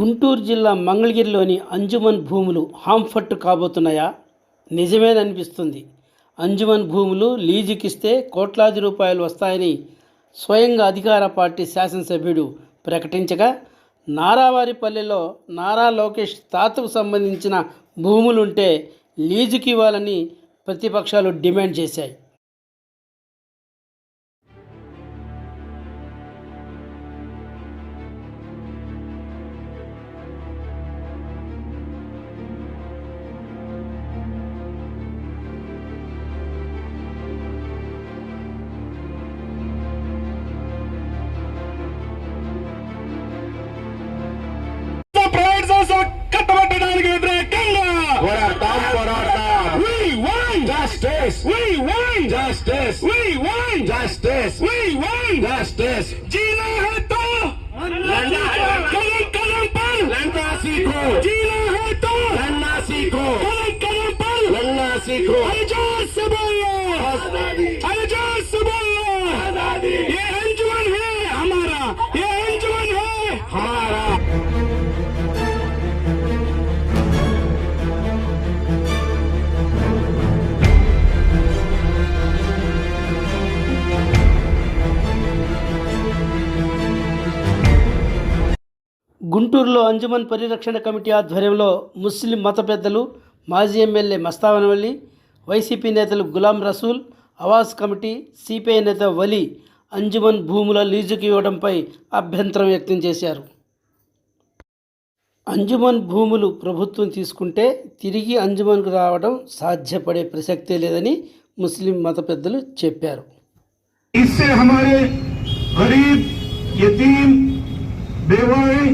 గుంటూరు జిల్లా మంగళగిరిలోని అంజుమన్ భూములు హాంఫర్ట్ కాబోతున్నాయా? నిజమేననిపిస్తుంది. అంజుమన్ భూములు లీజుకిస్తే కోట్లాది రూపాయలు వస్తాయని స్వయంగా అధికార పార్టీ శాసనసభ్యుడు ప్రకటించగా నారావారిపల్లెలో నారా లోకేష్ తాతకు సంబంధించిన భూములుంటే లీజుకి ఇవ్వాలని ప్రతిపక్షాలు డిమాండ్ చేశాయి. this. We win. Justice. We win. Justice. We win. Justice. Jina hai to. Kalam kalam par. Lanna seekho. Jina hai to. Lanna seekho. Kalam kalam par. Lanna seekho. Hare Sabaya. Hare Jai Sabaya. ये अंजुमन है हमारा ये గుంటూరులో అంజుమన్ పరిరక్షణ committee ఆధ్వర్యంలో ముస్లిం మత పెద్దలు మాజీ ఎమ్మెల్యే మస్తావనవల్లి వైసీపీ నేతలు గులాం రసూల్ అవాజ్ కమిటీ సిపిఐ నేత వలి అంజుమన్ భూముల లీజుకి ఇవ్వడంపై అభ్యంతరం వ్యక్తం చేశారు. అంజుమన్ భూములు ప్రభుత్వం తీసుకుంటే తిరిగి అంజుమన్కు రావడం సాధ్యపడే ప్రసక్తే లేదని ముస్లిం మత పెద్దలు చెప్పారు. बेवाए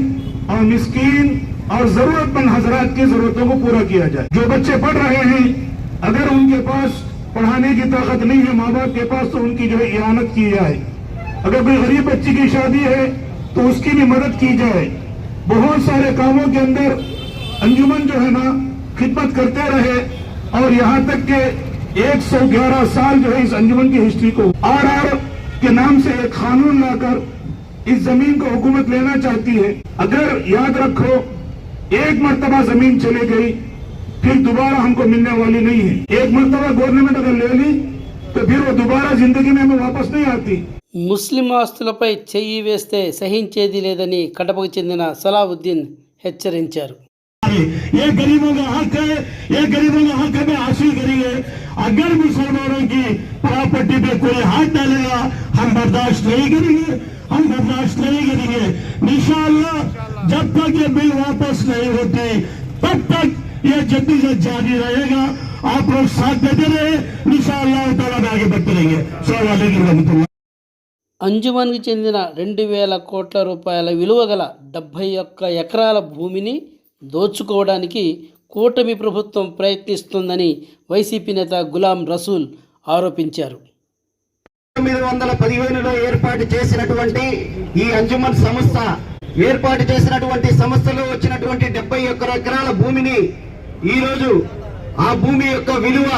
और मिस्कीन और जरूरतमंद हजरात की जरूरतों को पूरा किया जाए। जो बच्चे पढ़ रहे हैं, अगर उनके पास पढ़ाने की ताकत नहीं है माँ बाप के पास तो उनकी जो है इयानत की जाए। अगर कोई गरीब बच्ची की शादी है तो उसकी भी मदद की जाए। बहुत सारे कामों के अंदर अंजुमन जो है ना, खिदमत करते रहे और यहाँ तक के 111 साल जो है इस अंजुमन की हिस्ट्री को आर आर के नाम से एक कानून लाकर इस जमीन को हुकूमत लेना चाहती है अगर याद रखो एक मर्तबा जमीन चली गई फिर दोबारा हमको मिलने वाली नहीं है एक मर्तबा गवर्नमेंट अगर ले ली तो फिर वो दोबारा जिंदगी में हमें वापस नहीं आती ముస్లిం ఆస్తులపై చెయ్యి వేస్తే సహించేది లేదని కడపకు చెందిన సలావుద్దీన్ హెచ్చరించారు ये गरीबों का हक है ये गरीबों का हक हमें हासिल करेंगे अगर मुसलमानों की प्रॉपर्टी पे कोई हाथ डालेगा हम बर्दाश्त नहीं करेंगे हम बर्दाश्त नहीं करेंगे इंशाअल्लाह जब तक ये बिल वापस नहीं होती तब तक ये जद्दीजहद जारी रहेगा आप लोग साथ देते रहे इंशाअल्लाह ताला में आगे बढ़ते रहेंगे सलाम वालेकुम रहमतुल्लाह అంజుమన్కి చెందిన రెండు వేల కోట్ల రూపాయల విలువ గల డెబ్భై ఒక్క ఎకరాల భూమిని దోచుకోవడానికి కూటమి ప్రభుత్వం ప్రయత్నిస్తుందని వైసీపీ నేత గులాం రసూల్ ఆరోపించారు తొమ్మిది వందల పదిహేనులో ఏర్పాటు చేసినటువంటి ఈ అంజుమన్ సంస్థ ఏర్పాటు చేసినటువంటి సంస్థలో వచ్చినటువంటి డెబ్బై ఒక్క ఎకరాల భూమిని ఈ రోజు ఆ భూమి యొక్క విలువ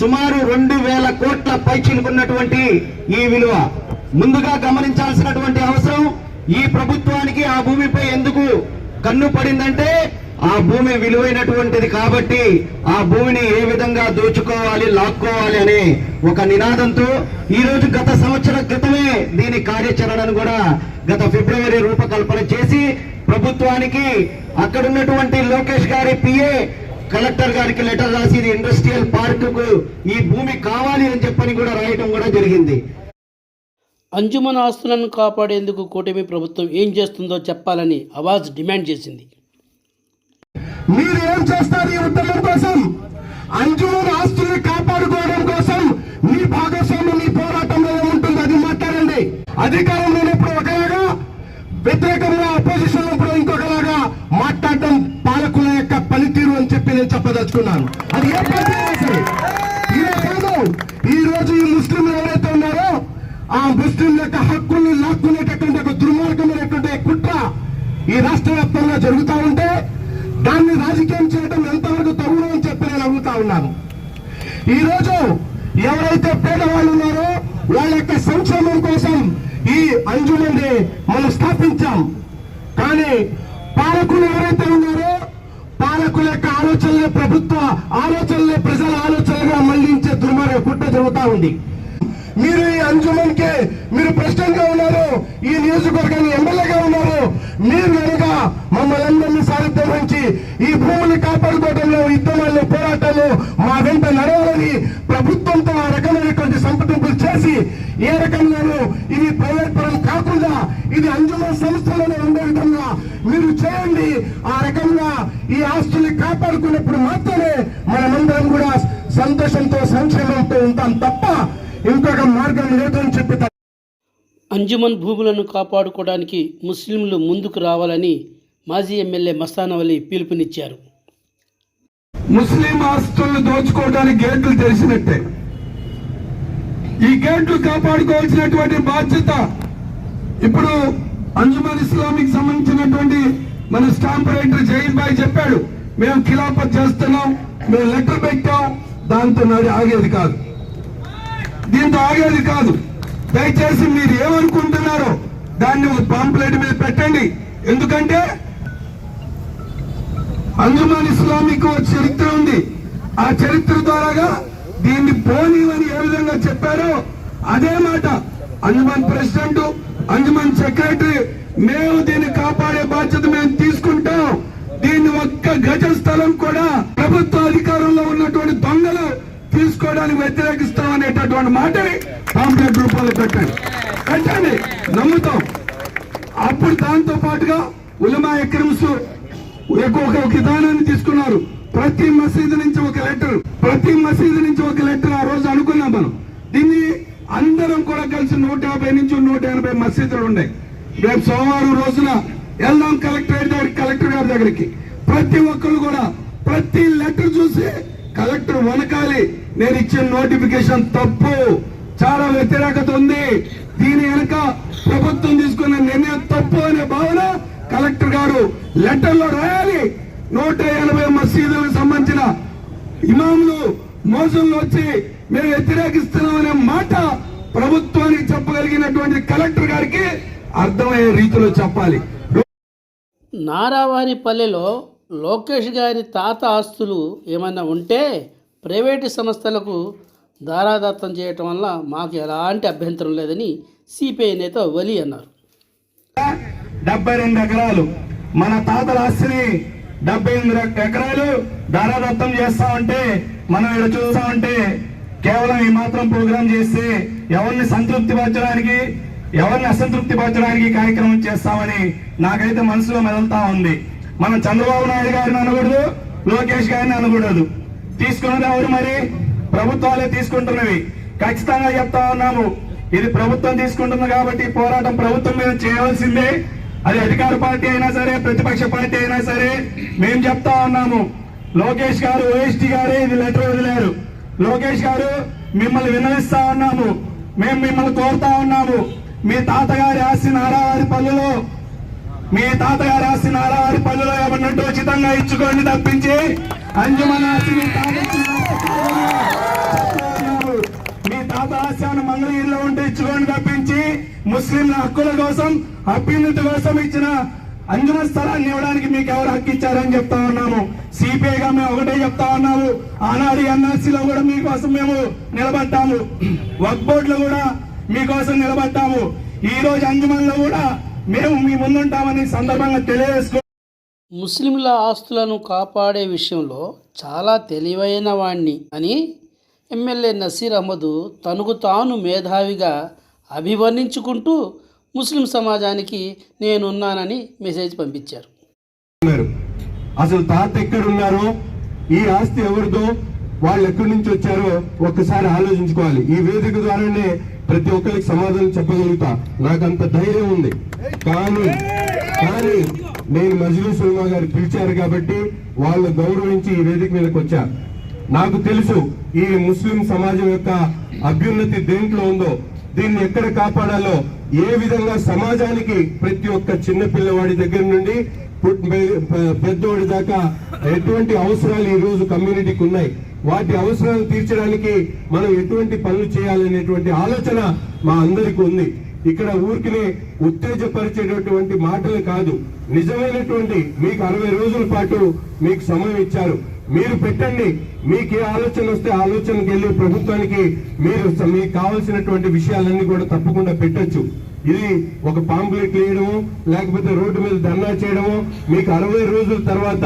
సుమారు రెండు వేల కోట్ల పైచిలుకున్నటువంటి ఈ విలువ. ముందుగా గమనించాల్సినటువంటి అవసరం ఈ ప్రభుత్వానికి ఆ భూమిపై ఎందుకు కన్ను పడిందంటే ఆ భూమి విలువైనటువంటిది కాబట్టి ఆ భూమిని ఏ విధంగా దోచుకోవాలి లాక్కోవాలి అనే ఒక నినాదంతో ఈరోజు గత సంవత్సరం క్రితమే దీని కార్యాచరణను కూడా గత ఫిబ్రవరి రూపకల్పన చేసి ప్రభుత్వానికి అక్కడున్నటువంటి లోకేష్ గారి పిఏ కలెక్టర్ గారికి లెటర్ రాసి ఇది ఇండస్ట్రియల్ పార్క్కు ఈ భూమి కావాలి అని చెప్పని కూడా రాయటం కూడా జరిగింది. అంజుమన్ ఆస్తులను కాపాడేందుకు కూటమి ప్రభుత్వం ఏం చేస్తుందో చెప్పాలని అవాజ్ డిమాండ్ చేసింది. మీరు ఏం చేస్తారు ఈ ఉద్యమం కోసం? అంజుమన్ ఆస్తుల్ని కాపాడుకోవడం కోసం మీ భాగస్వామ్యం మీ పోరాటంలో ఉంటుంది అది మాట్లాడండి. అధికారంలో ఉన్నప్పుడు ఒకలాగా వ్యతిరేకంగా అపోజిషన్ ఉన్నప్పుడు ఇంకొకలాగా మాట్లాడటం పాలకుల యొక్క పనితీరు అని చెప్పి నేను చెప్పదలుచుకున్నాను. అది ఏ సరే. ఈ రోజు ఈ ముస్లింలు ఎవరైతే ఉన్నారో ఆ ముస్లింల యొక్క హక్కుల్ని లాక్కునేటటువంటి ఒక దుర్మార్గమైనటువంటి కుట్ర ఈ రాష్ట్ర వ్యాప్తంగా జరుగుతూ ఉంటే దాన్ని రాజకీయం చేయడం ఎంతవరకు తగుడు అని చెప్పి నేను అడుగుతా ఉన్నాను. ఈ రోజు ఎవరైతే పేదవాళ్ళు ఉన్నారో వాళ్ళ యొక్క సంక్షేమం కోసం ఈ అంజుమని మనం స్థాపించాం. కానీ పాలకులు ఎవరైతే ఉన్నారో పాలకుల యొక్క ఆలోచనలే ప్రభుత్వ ఆలోచనలే ప్రజల ఆలోచనలుగా మళ్ళించే దుర్మార్గ కుట్ర జరుగుతూ ఉంది. మీరు ఈ అంజుమన్కి మీరు ప్రెసిడెంట్గా ఉన్నారు ఈ నియోజకవర్గాన్ని ఎమ్మెల్యేగా ఉన్నారు. మీరు కనుక మమ్మల్ని అందరినీ సారథ్యం వహించి ఈ భూమిని కాపాడుకోవడంలో యుద్ధమాల్లో పోరాటాలు మా వెంట నడవాలని ప్రభుత్వంతో ఆ రకమైనటువంటి సంప్రదింపులు చేసి ఏ రకంగానూ ఇది ప్రైవేట్ పరం కాకుండా ఇది అంజుమన్ సంస్థలోనే ఉండే విధంగా మీరు చేయండి. ఆ రకంగా ఈ ఆస్తుల్ని కాపాడుకున్నప్పుడు మాత్రమే మనమందరం కూడా సంతోషంతో సంక్షేమంతో ఉంటాం తప్ప మార్గం లేదని చెప్పి అంజుమన్ భూములను కాపాడుకోవడానికి ముస్లింలు ముందుకు రావాలని మాజీ ఎమ్మెల్యే మస్తానవలి పిలుపునిచ్చారు. ముస్లిం ఆస్తులను దోచుకోవడానికి గేట్లు తెలిసినట్టే ఈ గేట్లు కాపాడుకోవాల్సినటువంటి బాధ్యత ఇప్పుడు అంజుమన్ ఇస్లామిక్ సంబంధించినటువంటి మన స్టాంప్ రైటర్ జైల్ బాయ్ చెప్పాడు మేము ఖిలాఫత్ చేస్తున్నాం మేము లెటర్ పెట్టాం దాంతో నాది ఆగేది కాదు. దీంతో ఆగేది కాదు. దయచేసి మీరు ఏమనుకుంటున్నారో దాన్ని ఒక పాంప్లెట్ మీద పెట్టండి. ఎందుకంటే అంజుమాన్ ఇస్లామిక్ చరిత్ర ఉంది. ఆ చరిత్ర ద్వారాగా దీన్ని పోనీవని ఏ విధంగా చెప్పారో అదే మాట. అంజుమాన్ ప్రెసిడెంట్ అంజుమాన్ సెక్రటరీ మేము దీన్ని కాపాడే బాధ్యత మేము తీసుకుంటాం. దీన్ని ఒక్క గజ స్థలం కూడా ప్రభుత్వ అధికారంలో ఉన్నటువంటి దొంగలు తీసుకోవడానికి వ్యతిరేకిస్తాం అనేటటువంటి మాటని పాంప్లెట్ రూపంలో పెట్టండి. పెట్టండి. నమ్ముతాం. అప్పుడు దాంతో పాటుగా ఉలమా ఎక్రమ్స్ ఒక విధానాన్ని తీసుకున్నారు. ప్రతి మసీదు నుంచి ఒక లెటర్ ప్రతి మసీదు నుంచి ఒక లెటర్ ఆ రోజు అనుకున్నాం మనం. దీన్ని అందరం కూడా కలిసి నూట యాభై నుంచి నూట ఎనభై మసీదులు ఉన్నాయి. రేపు సోమవారం రోజున వెళ్దాం కలెక్టరేట్ దగ్గరికి కలెక్టర్ గారి దగ్గరికి. ప్రతి ఒక్కరు కూడా ప్రతి లెటర్ చూసి కలెక్టర్ వనకాలి. నేను ఇచ్చిన నోటిఫికేషన్ తప్పు. చాలా వ్యతిరేకత ఉంది. దీని వెనుక ప్రభుత్వం తీసుకున్న నిర్ణయం తప్పు అనే భావన కలెక్టర్ గారు లెటర్లో రాయాలి. నూట ఎనభై మసీదులకు సంబంధించిన ఇమాములు మోసంలో వచ్చి మేము వ్యతిరేకిస్తున్నాం అనే మాట ప్రభుత్వానికి చెప్పగలిగినటువంటి కలెక్టర్ గారికి అర్థమయ్యే రీతిలో చెప్పాలి. నారావారిపల్లెలో లోకేష్ గారి తాత ఆస్తులు ఏమైనా ఉంటే ప్రైవేటు సంస్థలకు దారాదత్తం చేయటం వల్ల మాకు ఎలాంటి అభ్యంతరం లేదని సిపిఐ నేత వలి అన్నారు. డెబ్బై రెండు ఎకరాలు. మన తాతల ఆస్తిని డెబ్బై ఎనిమిది ఎకరాలు దారాదత్తం చేస్తా ఉంటే మనం ఇక్కడ చూస్తా ఉంటే కేవలం ఈ మాత్రం ప్రోగ్రాం చేస్తే ఎవరిని సంతృప్తి పరచడానికి ఎవరిని అసంతృప్తి పరచడానికి కార్యక్రమం చేస్తామని నాకైతే మనసులో మెదలుతా ఉంది. మనం చంద్రబాబు నాయుడు గారిని అనకూడదు లోకేష్ గారిని అనకూడదు. తీసుకున్నది ఎవరు మరి? ప్రభుత్వాలే తీసుకుంటున్నవి. ఖచ్చితంగా చెప్తా ఉన్నాము. ఇది ప్రభుత్వం తీసుకుంటుంది కాబట్టి పోరాటం ప్రభుత్వం మీద చేయవలసిందే. అది అధికార పార్టీ అయినా సరే ప్రతిపక్ష పార్టీ అయినా సరే మేము చెప్తా ఉన్నాము. లోకేష్ గారు ఓఎస్టీ గారే ఇది లెటర్ వదిలారు. లోకేష్ గారు మిమ్మల్ని విన్నవిస్తా ఉన్నాము. మేము మిమ్మల్ని కోరుతా ఉన్నాము. మీ తాతగారి ఆస్తి నారావారి పల్లెలో మీ తాతగారి ఆస్తి నారావారి పల్లెలో ఏమన్నట్టు ఉచితంగా ఇచ్చుకోండి తప్పించి మీ తాత ఆస్తి మంగళగిరిలో ఉంటే ఇచ్చుకోండి తప్పించి ముస్లింల హక్కుల కోసం అభ్యున్నతి కోసం ఇచ్చిన అంజుమ స్థలాన్ని ఇవ్వడానికి మీకు ఎవరు హక్కు ఇచ్చారని చెప్తా ఉన్నాము. సిపిఐగా మేము ఒకటే చెప్తా ఉన్నాము. ఆనాడు ఎన్ఆర్సీలో కూడా మీకోసం మేము నిలబడ్డాము. వర్క్ బోర్డులో కూడా మీకోసం నిలబడ్డాము. ఈ రోజు అంజుమన్లో కూడా మేము మీ ముందుంటామని సందర్భంగా తెలియజేసుకో ముస్లింల ఆస్తులను కాపాడే విషయంలో చాలా తెలివైన వాణ్ణి అని ఎమ్మెల్యే నసీర్ అహ్మద్ తనకు తాను మేధావిగా అభివర్ణించుకుంటూ ముస్లిం సమాజానికి నేనున్నానని మెసేజ్ పంపించారు. అసలు తాత ఎక్కడున్నారో ఈ ఆస్తి ఎవరిదో వాళ్ళు ఎక్కడి నుంచి వచ్చారో ఒక్కసారి ఆలోచించుకోవాలి. ఈ వేదిక ద్వారానే ప్రతి ఒక్కరికి సమాధానం చెప్పగలుగుతా. నాకు అంత ధైర్యం ఉంది. కానీ కానీ నేను మజిలీ సినిమా గారు పిలిచారు కాబట్టి వాళ్ళు గౌరవించి ఈ వేదిక మీదకి వచ్చారు. నాకు తెలుసు ఈ ముస్లిం సమాజం యొక్క అభ్యున్నతి దేంట్లో ఉందో దీన్ని ఎక్కడ కాపాడాలో ఏ విధంగా సమాజానికి ప్రతి ఒక్క చిన్న పిల్లవాడి దగ్గర నుండి పెద్దోడి దాకా ఎటువంటి అవసరాలు ఈ రోజు కమ్యూనిటీకి ఉన్నాయి? వాటి అవసరాలు తీర్చడానికి మనం ఎటువంటి పనులు చేయాలనేటువంటి ఆలోచన మా అందరికి ఉంది. ఇక్కడ ఊరికినే ఉత్తేజపరిచేటటువంటి మాటలు కాదు. నిజమైనటువంటి మీకు అరవై రోజుల పాటు మీకు సమయం ఇచ్చారు. మీరు పెట్టండి. మీకు ఏ ఆలోచన వస్తే ఆలోచనకి వెళ్ళి ప్రభుత్వానికి మీరు మీకు కావాల్సినటువంటి విషయాలన్నీ కూడా తప్పకుండా పెట్టొచ్చు. ఇది ఒక పాంప్లెట్ వేయడము లేకపోతే రోడ్డు మీద ధర్నా చేయడము మీకు అరవై రోజుల తర్వాత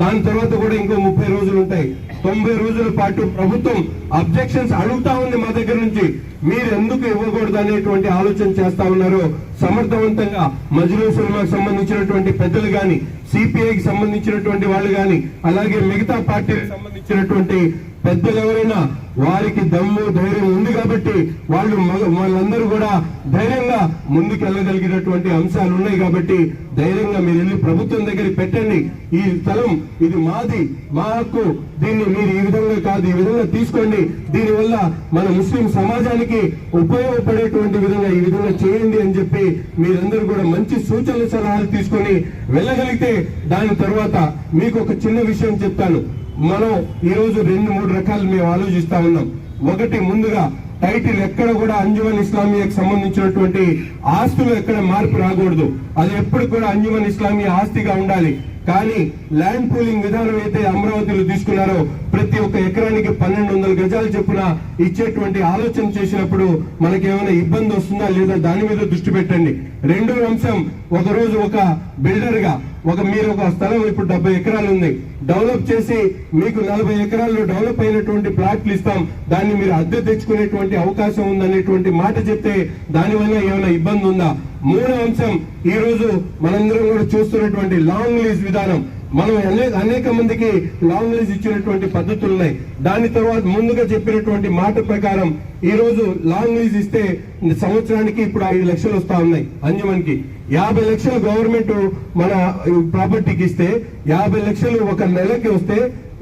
దాని తర్వాత కూడా ఇంకో ముప్పై రోజులు ఉంటాయి. తొంభై రోజుల పాటు ప్రభుత్వం అబ్జెక్షన్స్ అడుగుతా ఉంది మా దగ్గర నుంచి. మీరు ఎందుకు ఇవ్వకూడదు అనేటువంటి ఆలోచన చేస్తా ఉన్నారు సమర్థవంతంగా మజ్లూ సినిమాకి సంబంధించినటువంటి పెద్దలు కానీ సిపిఐకి సంబంధించినటువంటి వాళ్ళు కానీ అలాగే మిగతా పార్టీకి సంబంధించినటువంటి పెద్దలు ఎవరైనా వారికి దమ్ము ధైర్యం ఉంది కాబట్టి వాళ్ళు వాళ్ళందరూ కూడా ధైర్యంగా ముందుకెళ్ళగలిగినటువంటి అంశాలు ఉన్నాయి కాబట్టి ధైర్యంగా మీరు వెళ్ళి ప్రభుత్వం దగ్గర పెట్టండి. ఈ స్థలం ఇది మాది మా హక్కు. దీన్ని మీరు ఈ విధంగా కాదు ఈ విధంగా తీసుకోండి. దీనివల్ల మన ముస్లిం సమాజానికి ఉపయోగపడేటువంటి విధంగా ఈ విధంగా చేయండి అని చెప్పి మీరందరూ కూడా మంచి సూచనలు సలహాలు తీసుకొని వెళ్ళగలిగితే దాని తర్వాత మీకు ఒక చిన్న విషయం చెప్తాను. మనం ఈ రోజు రెండు మూడు రకాలు మేము ఆలోచిస్తా ఉన్నాం. ఒకటి ముందుగా టైటిల్ ఎక్కడ కూడా అంజుమన్ ఇస్లామియాకి సంబంధించినటువంటి ఆస్తులు ఎక్కడ మార్పు రాకూడదు. అది ఎప్పుడు కూడా అంజుమన్ ఇస్లామియా ఆస్తిగా ఉండాలి. కానీ ల్యాండ్ పూలింగ్ విధానం అయితే అమరావతిలో తీసుకున్నారో ప్రతి ఒక్క ఎకరానికి పన్నెండు వందల గజాలు చొప్పున ఇచ్చేటువంటి ఆలోచన చేసినప్పుడు మనకి ఏమైనా ఇబ్బంది వస్తుందా లేదా దాని మీద దృష్టి పెట్టండి. రెండో అంశం ఒక రోజు ఒక బిల్డర్గా ఒక మీరు ఒక స్థలం ఇప్పుడు డెబ్బై ఎకరాలు ఉంది. డెవలప్ చేసి మీకు నలభై ఎకరాల్లో డెవలప్ అయినటువంటి ప్లాట్లు ఇస్తాం. దాన్ని మీరు అద్దె తెచ్చుకునేటువంటి అవకాశం ఉందనేటువంటి మాట చెప్తే దానివల్ల ఏమైనా ఇబ్బంది ఉందా? మూడో అంశం ఈ రోజు మనందరం కూడా చూస్తున్నటువంటి లాంగ్ లీజ్ విధానం. మనం అనేక అనేక మందికి లాంగ్ లీజ్ ఇచ్చినటువంటి పద్ధతులు ఉన్నాయి. దాని తర్వాత ముందుగా చెప్పినటువంటి మాట ప్రకారం ఈ రోజు లాంగ్ లీజ్ ఇస్తే సంవత్సరానికి ఇప్పుడు ఐదు లక్షలు వస్తా ఉన్నాయి అంజమన్కి. యాభై లక్షలు గవర్నమెంట్ మన ప్రాపర్టీకి ఇస్తే యాభై లక్షలు ఒక నెలకి వస్తే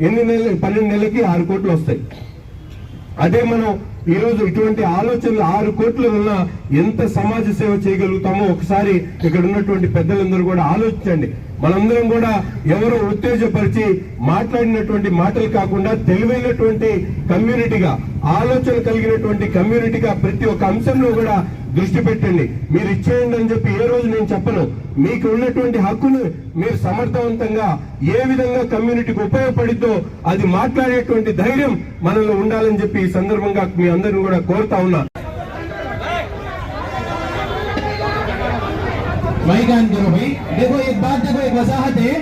ఎన్ని నెలలు పన్నెండు నెలలకి ఆరు కోట్లు వస్తాయి. అదే మనం ఈ రోజు ఇటువంటి ఆలోచనలు ఆరు కోట్ల వల్ల ఎంత సమాజ సేవ చేయగలుగుతామో ఒకసారి ఇక్కడ ఉన్నటువంటి పెద్దలందరూ కూడా ఆలోచించండి. మనందరం కూడా ఎవరో ఉత్తేజపరిచి మాట్లాడినటువంటి మాటలు కాకుండా తెలివైనటువంటి కమ్యూనిటీగా ఆలోచన కలిగినటువంటి కమ్యూనిటీగా ప్రతి ఒక్క అంశంలో కూడా దృష్టి పెట్టండి మీరు ఇచ్చేయండి అని చెప్పి ఏ రోజు నేను చెప్పను మీకు ఉన్నటువంటి హక్కును మీరు సమర్థవంతంగా ఏ విధంగా కమ్యూనిటీకి ఉపయోగపడిద్దో అది మాట్లాడేటువంటి ధైర్యం మనలో ఉండాలని చెప్పి ఈ సందర్భంగా మీ అందరిని కూడా కోరుతా ఉన్నా भाई कान करो भाई देखो एक बात देखो एक वजाहत है